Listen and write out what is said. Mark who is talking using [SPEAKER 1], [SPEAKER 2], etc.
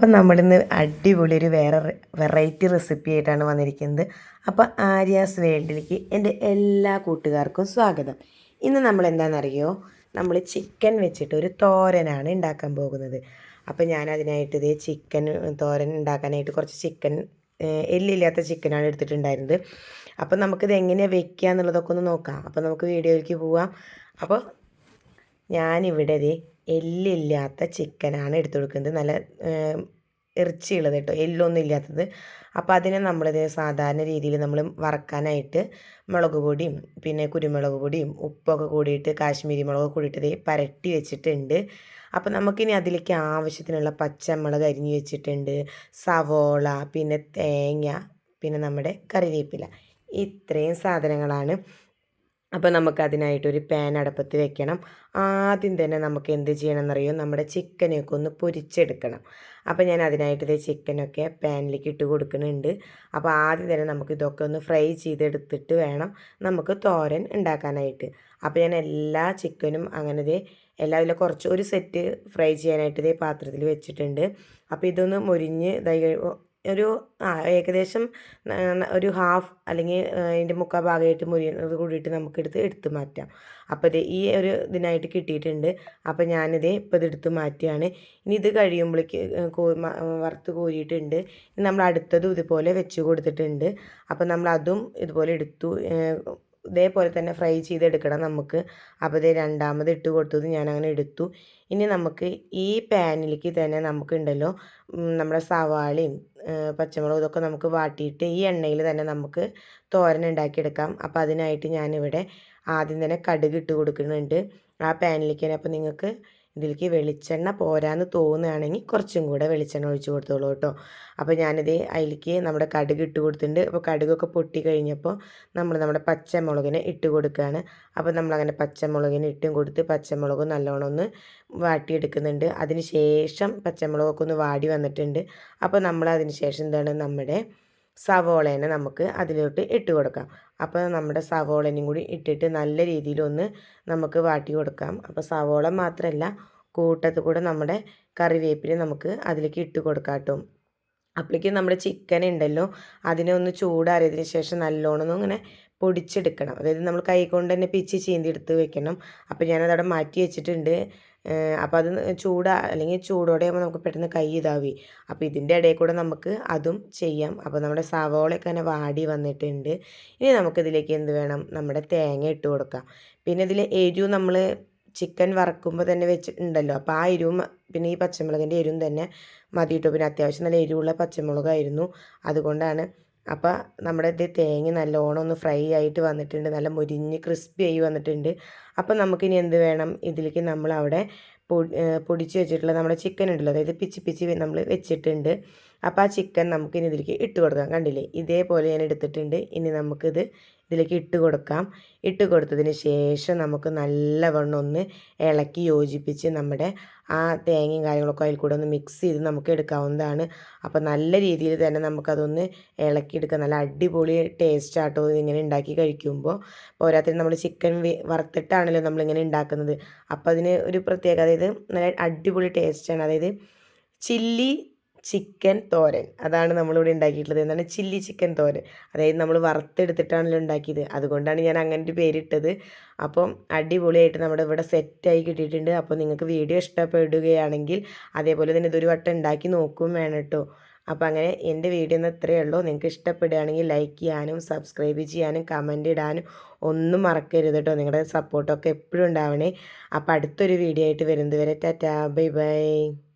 [SPEAKER 1] അപ്പം നമ്മളിന്ന് അടിപൊളി ഒരു വേറെ വെറൈറ്റി റെസിപ്പി ആയിട്ടാണ് വന്നിരിക്കുന്നത്. അപ്പോൾ ആര്യാസ് വേൾഡിലേക്ക് എന്റെ എല്ലാ കൂട്ടുകാർക്കും സ്വാഗതം. ഇന്ന് നമ്മൾ എന്താണെന്നറിയോ? നമ്മൾ ചിക്കൻ വെച്ചിട്ട് ഒരു തോരനാണ് ഉണ്ടാക്കാൻ പോകുന്നത്. അപ്പോൾ ഞാൻ അതിനായിട്ട് ഇതേ ചിക്കൻ തോരൻ ഉണ്ടാക്കാനായിട്ട് കുറച്ച് ചിക്കൻ എല്ലില്ലാത്ത ചിക്കനാണ് എടുത്തിട്ടുണ്ടായിരുന്നത്. അപ്പോൾ നമുക്കിത് എങ്ങനെയാണ് വെക്കുക എന്നുള്ളതൊക്കെ ഒന്ന് നോക്കാം. അപ്പോൾ നമുക്ക് വീഡിയോയിലേക്ക് പോവാം. അപ്പോൾ ഞാനിവിടെ ഇത് എല്ലില്ലാത്ത ചിക്കനാണ് എടുത്തു കൊടുക്കുന്നത്. നല്ല ഇറച്ചിയുള്ളത് കേട്ടോ. എല്ലൊന്നും ഇല്ലാത്തത്. അപ്പോൾ അതിനെ നമ്മളിത് സാധാരണ രീതിയിൽ നമ്മൾ വറക്കാനായിട്ട് മുളക് പൊടിയും പിന്നെ കുരുമുളക് പൊടിയും ഉപ്പൊക്കെ കൂടിയിട്ട് കാശ്മീരി മുളക് കൂടിയിട്ട് പരട്ടി വെച്ചിട്ടുണ്ട്. അപ്പോൾ നമുക്കിനി അതിലേക്ക് ആവശ്യത്തിനുള്ള പച്ചമുളക് അരിഞ്ഞ് വെച്ചിട്ടുണ്ട്. സവോള പിന്നെ തേങ്ങ പിന്നെ നമ്മുടെ കറിവേപ്പില. ഇത്രയും സാധനങ്ങളാണ്. അപ്പോൾ നമുക്കതിനായിട്ടൊരു പാൻ അടപ്പത്ത് വെക്കണം. ആദ്യം തന്നെ നമുക്ക് എന്ത് ചെയ്യണം എന്നറിയോ നമ്മുടെ ചിക്കനൊക്കെ ഒന്ന് പൊരിച്ചെടുക്കണം. അപ്പോൾ ഞാൻ അതിനായിട്ട് ഇത് ചിക്കനൊക്കെ പാനിലേക്ക് ഇട്ട് കൊടുക്കുന്നുണ്ട്. അപ്പോൾ ആദ്യം തന്നെ നമുക്ക് ഇതൊക്കെ ഒന്ന് ഫ്രൈ ചെയ്തെടുത്തിട്ട് വേണം നമുക്ക് തോരൻ ഉണ്ടാക്കാനായിട്ട്. അപ്പോൾ ഞാൻ എല്ലാ ചിക്കനും അങ്ങനെ എല്ലാ ഇതിലും കുറച്ച് ഒരു സെറ്റ് ഫ്രൈ ചെയ്യാനായിട്ട് ഇതേ പാത്രത്തിൽ വെച്ചിട്ടുണ്ട്. അപ്പോൾ ഇതൊന്ന് മുരിഞ്ഞ് ഒരു ആ ഏകദേശം ഒരു ഹാഫ് അല്ലെങ്കിൽ അതിന്റെ മുക്കാൽ ഭാഗമായിട്ട് മുരിയുന്നത് കൂടിയിട്ട് നമുക്കെടുത്ത് എടുത്ത് മാറ്റാം. അപ്പോൾ ഇത് ഈ ഒരു ഇതിനായിട്ട് കിട്ടിയിട്ടുണ്ട്. അപ്പോൾ ഞാനിത് ഇപ്പോൾ ഇത് എടുത്ത് മാറ്റിയാണ്. ഇനി ഇത് കഴിയുമ്പോഴേക്ക് വറുത്ത് കോരിയിട്ടുണ്ട്. നമ്മൾ അടുത്തതും ഇതുപോലെ വെച്ച് കൊടുത്തിട്ടുണ്ട്. അപ്പോൾ നമ്മൾ അതും ഇതുപോലെ എടുത്തു ഇതേപോലെ തന്നെ ഫ്രൈ ചെയ്തെടുക്കണം നമുക്ക്. അപ്പോൾ ഇത് രണ്ടാമത് ഇട്ട് കൊടുത്തത് ഞാൻ അങ്ങനെ എടുത്തു. ഇനി നമുക്ക് ഈ പാനിലേക്ക് തന്നെ നമുക്കുണ്ടല്ലോ നമ്മുടെ സവാളയും പച്ചമുളകും ഇതൊക്കെ നമുക്ക് വാട്ടിയിട്ട് ഈ എണ്ണയിൽ തന്നെ നമുക്ക് തോരൻ ഉണ്ടാക്കിയെടുക്കാം. അപ്പോൾ അതിനായിട്ട് ഞാനിവിടെ ആദ്യം തന്നെ കടുക് ഇട്ട് കൊടുക്കുന്നുണ്ട്. ആ പാനിലേക്ക് തന്നെ അപ്പോൾ നിങ്ങൾക്ക് ഇതിലേക്ക് വെളിച്ചെണ്ണ പോരാന്ന് തോന്നുകയാണെങ്കിൽ കുറച്ചും കൂടെ വെളിച്ചെണ്ണ ഒഴിച്ച് കൊടുത്തോളൂ കേട്ടോ. അപ്പോൾ ഞാനിത് അതിലേക്ക് നമ്മുടെ കടുക് ഇട്ട് കൊടുത്തിട്ടുണ്ട്. അപ്പോൾ കടുകൊക്കെ പൊട്ടി കഴിഞ്ഞപ്പോൾ നമ്മൾ നമ്മുടെ പച്ചമുളകിനെ ഇട്ട് കൊടുക്കുകയാണ്. അപ്പോൾ നമ്മളങ്ങനെ പച്ചമുളകിന് ഇട്ടും കൊടുത്ത് പച്ചമുളക് നല്ലോണം ഒന്ന് വാട്ടിയെടുക്കുന്നുണ്ട്. അതിന് ശേഷം പച്ചമുളകൊക്കെ ഒന്ന് വാടി വന്നിട്ടുണ്ട്. അപ്പോൾ നമ്മൾ അതിന് ശേഷം എന്താണ് നമ്മുടെ സവോളേനെ നമുക്ക് അതിലോട്ട് ഇട്ട് കൊടുക്കാം. അപ്പോൾ നമ്മുടെ സവോളനെയും കൂടി ഇട്ടിട്ട് നല്ല രീതിയിലൊന്ന് നമുക്ക് വാട്ടി കൊടുക്കാം. അപ്പോൾ സവോള മാത്രമല്ല കൂട്ടത്ത് കൂടെ നമ്മുടെ കറിവേപ്പില നമുക്ക് അതിലേക്ക് ഇട്ട് കൊടുക്കാം കേട്ടോ. അപ്പോഴേക്കും നമ്മുടെ ചിക്കൻ ഉണ്ടല്ലോ അതിനെ ഒന്ന് ചൂടാറിയതിന് ശേഷം നല്ലോണം ഇങ്ങനെ പൊടിച്ചെടുക്കണം. അതായത് നമ്മൾ കൈ കൊണ്ട് തന്നെ പിച്ച് ചീന്തി എടുത്ത് വെക്കണം. അപ്പോൾ ഞാനതവിടെ മാറ്റി വെച്ചിട്ടുണ്ട്. അപ്പോൾ അത് ചൂടാ അല്ലെങ്കിൽ ചൂടോടെ ആകുമ്പോൾ നമുക്ക് പെട്ടെന്ന് കൈ ഇതാവി. അപ്പോൾ ഇതിന്റെ ഇടയിൽ കൂടെ നമുക്ക് അതും ചെയ്യാം. അപ്പോൾ നമ്മുടെ സവോളയൊക്കെ തന്നെ വാടി വന്നിട്ടുണ്ട്. ഇനി നമുക്കിതിലേക്ക് എന്ത് വേണം? നമ്മുടെ തേങ്ങ ഇട്ട് കൊടുക്കാം. പിന്നെ ഇതിൽ എരിവ് നമ്മൾ ചിക്കൻ വറക്കുമ്പോൾ തന്നെ വെച്ചിട്ടുണ്ടല്ലോ. അപ്പോൾ ആ എരിവും പിന്നെ ഈ പച്ചമുളകിന്റെ എരിവും തന്നെ മതിയിട്ടു പിന്നെ അത്യാവശ്യം നല്ല എരിവുള്ള പച്ചമുളകായിരുന്നു. അതുകൊണ്ടാണ് അപ്പോൾ നമ്മുടെ ഇത് തേങ്ങ നല്ലോണം ഒന്ന് ഫ്രൈ ആയിട്ട് വന്നിട്ടുണ്ട്. നല്ല മുരിഞ്ഞ് ക്രിസ്പി ആയി വന്നിട്ടുണ്ട്. അപ്പോൾ നമുക്കിനി എന്ത് വേണം? ഇതിലേക്ക് നമ്മൾ അവിടെ പൊടിച്ച് വെച്ചിട്ടുള്ള നമ്മുടെ ചിക്കൻ ഉണ്ടല്ലോ. അതായത് പിച്ചി പിച്ചി നമ്മൾ വെച്ചിട്ടുണ്ട്. അപ്പോൾ ആ ചിക്കൻ നമുക്കിനി ഇതിലേക്ക് ഇട്ട് കൊടുക്കാം. കണ്ടില്ലേ? ഇതേപോലെ ഞാൻ എടുത്തിട്ടുണ്ട്. ഇനി നമുക്കിത് ഇതിലേക്ക് ഇട്ട് കൊടുക്കാം. ഇട്ട് കൊടുത്തതിന് ശേഷം നമുക്ക് നല്ലവണ്ണം ഒന്ന് ഇളക്കി യോജിപ്പിച്ച് നമ്മുടെ ആ തേങ്ങയും കാര്യങ്ങളൊക്കെ അതിൽ കൂടെ ഒന്ന് മിക്സ് ചെയ്ത് നമുക്ക് എടുക്കാവുന്നതാണ്. അപ്പോൾ നല്ല രീതിയിൽ തന്നെ നമുക്കതൊന്ന് ഇളക്കിയെടുക്കാം. നല്ല അടിപൊളി ടേസ്റ്റ് ആട്ടോ ഇതിങ്ങനെ ഉണ്ടാക്കി കഴിക്കുമ്പോൾ. പോരാത്തിന് നമ്മൾ ചിക്കൻ വറുത്തിട്ടാണല്ലോ നമ്മളിങ്ങനെ ഉണ്ടാക്കുന്നത്. അപ്പോൾ അതിന് ഒരു പ്രത്യേക അതായത് നല്ല അടിപൊളി ടേസ്റ്റാണ് അതായത് ചില്ലി ചിക്കൻ തോരൻ. അതാണ് നമ്മളിവിടെ ഉണ്ടാക്കിയിട്ടുള്ളത്. എന്താണ്? Chilli chicken thoran. അതായത് നമ്മൾ വറുത്തെടുത്തിട്ടാണല്ലോ ഉണ്ടാക്കിയത്. അതുകൊണ്ടാണ് ഞാൻ അങ്ങനെ ഒരു പേരിട്ടത്. അപ്പം അടിപൊളിയായിട്ട് നമ്മുടെ ഇവിടെ സെറ്റായി കിട്ടിയിട്ടുണ്ട്. അപ്പോൾ നിങ്ങൾക്ക് വീഡിയോ ഇഷ്ടപ്പെടുകയാണെങ്കിൽ അതേപോലെ തന്നെ ഇതൊരു വട്ടം ഉണ്ടാക്കി നോക്കും വേണം കേട്ടോ. അപ്പോൾ അങ്ങനെ എന്റെ വീഡിയോ ഒന്ന് ഇത്രയേ ഉള്ളൂ. നിങ്ങൾക്ക് ഇഷ്ടപ്പെടുകയാണെങ്കിൽ ലൈക്ക് ചെയ്യാനും സബ്സ്ക്രൈബ് ചെയ്യാനും കമന്റ് ഇടാനും ഒന്നും മറക്കരുത് കേട്ടോ. നിങ്ങളുടെ സപ്പോർട്ടൊക്കെ എപ്പോഴും ഉണ്ടാവണേ. അപ്പോൾ അടുത്തൊരു വീഡിയോ ആയിട്ട് വരുന്നത് വരെ ടാറ്റാ. Bye bye.